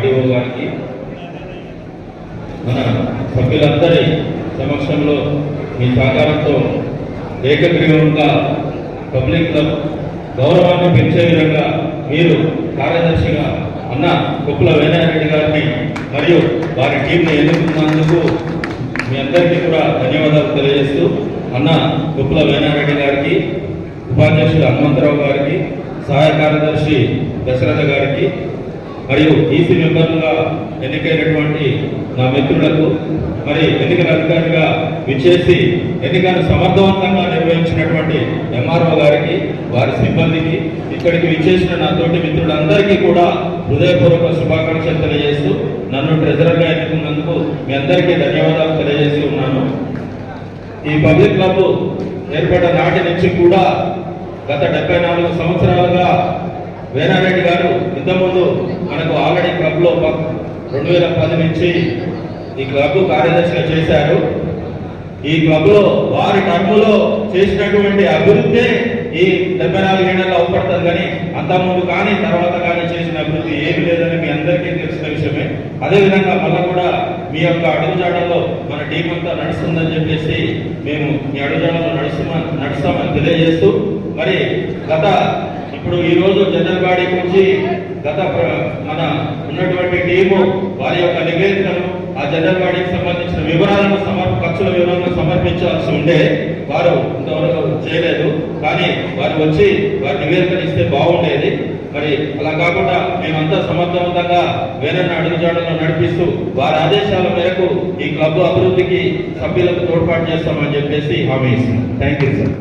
DO గారికి మన సభ్యులందరి సమక్షంలో మీ సహకారంతో ఏకగ్రీవంగా పబ్లిక్ క్లబ్ గౌరవాన్ని పెంచే విధంగా మీరు కార్యదర్శిగా అన్న కుప్పల వేనారెడ్డి గారిని మరియు వారి టీంని ఎన్నుకున్నందుకు మీ అందరికీ కూడా ధన్యవాదాలు తెలియజేస్తూ అన్న కుప్పల వేనారెడ్డి గారికి ఉపాధ్యక్షుడు హనుమంతరావు గారికి సహాయ కార్యదర్శి దశరథ గారికి మరియు ఈసీ మెంబర్లుగా ఎన్నికైనటువంటి నా మిత్రులకు మరి ఎన్నికల అధికారిగా విచ్చేసి ఎన్నికను సమర్థవంతంగా నిర్వహించినటువంటి ఎంఆర్ఓ గారికి వారి సిబ్బందికి ఇక్కడికి విచ్చేసిన నా తోటి మిత్రులందరికీ కూడా హృదయపూర్వక శుభాకాంక్షలు తెలియజేస్తూ నన్ను ట్రెజరర్గా ఎన్నుకున్నందుకు మీ అందరికీ ధన్యవాదాలు తెలియజేస్తూ ఉన్నాను. ఈ పబ్లిక్ క్లబ్ ఏర్పడ్డ నాటి నుంచి కూడా గత డెబ్బై నాలుగు సంవత్సరాలుగా వేనారెడ్డి గారు ఇంతకుముందు మనకు ఆల్రెడీ క్లబ్లో రెండు వేల పది నుంచి ఈ క్లబ్ కార్యదర్శిగా చేశారు. ఈ క్లబ్లో వారి టర్ములో చేసినటువంటి అభివృద్ధి ఈ డెబ్బై నాలుగు ఏళ్ళలో అవపడుతుంది కానీ అంతకుముందు కానీ తర్వాత కానీ చేసిన అభివృద్ధి ఏమి లేదని మీ అందరికీ తెలిసిన విషయమే. అదేవిధంగా మళ్ళీ కూడా మీ యొక్క అడుగుజాడల్లో మన టీం అంతా నడుస్తుందని చెప్పేసి మేము మీ అడుగుజాడల్లో నడుస్తామని నడుస్తామని తెలియజేస్తూ మరి గత ఇప్పుడు ఈ రోజు జనరల్ బాడీ నుంచి గత మన ఉన్నటువంటి టీము వారి యొక్క నివేదికను ఆ జనరల్ బాడీకి సంబంధించిన వివరాలను సమర్ ఖర్చుల వివరాలను సమర్పించాల్సి ఉండే వారు ఇంతవరకు చేయలేదు. కానీ వారు వచ్చి వారి నివేదికలు ఇస్తే బాగుండేది. మరి అలా కాకుండా మేమంతా సమర్థవంతంగా వేరన్న అడుగుజాడలను నడిపిస్తూ వారి ఆదేశాల మేరకు ఈ క్లబ్ అభివృద్ధికి సభ్యులకు తోడ్పాటు చేస్తామని చెప్పేసి హామీ ఇస్తున్నాం. Thank you sir.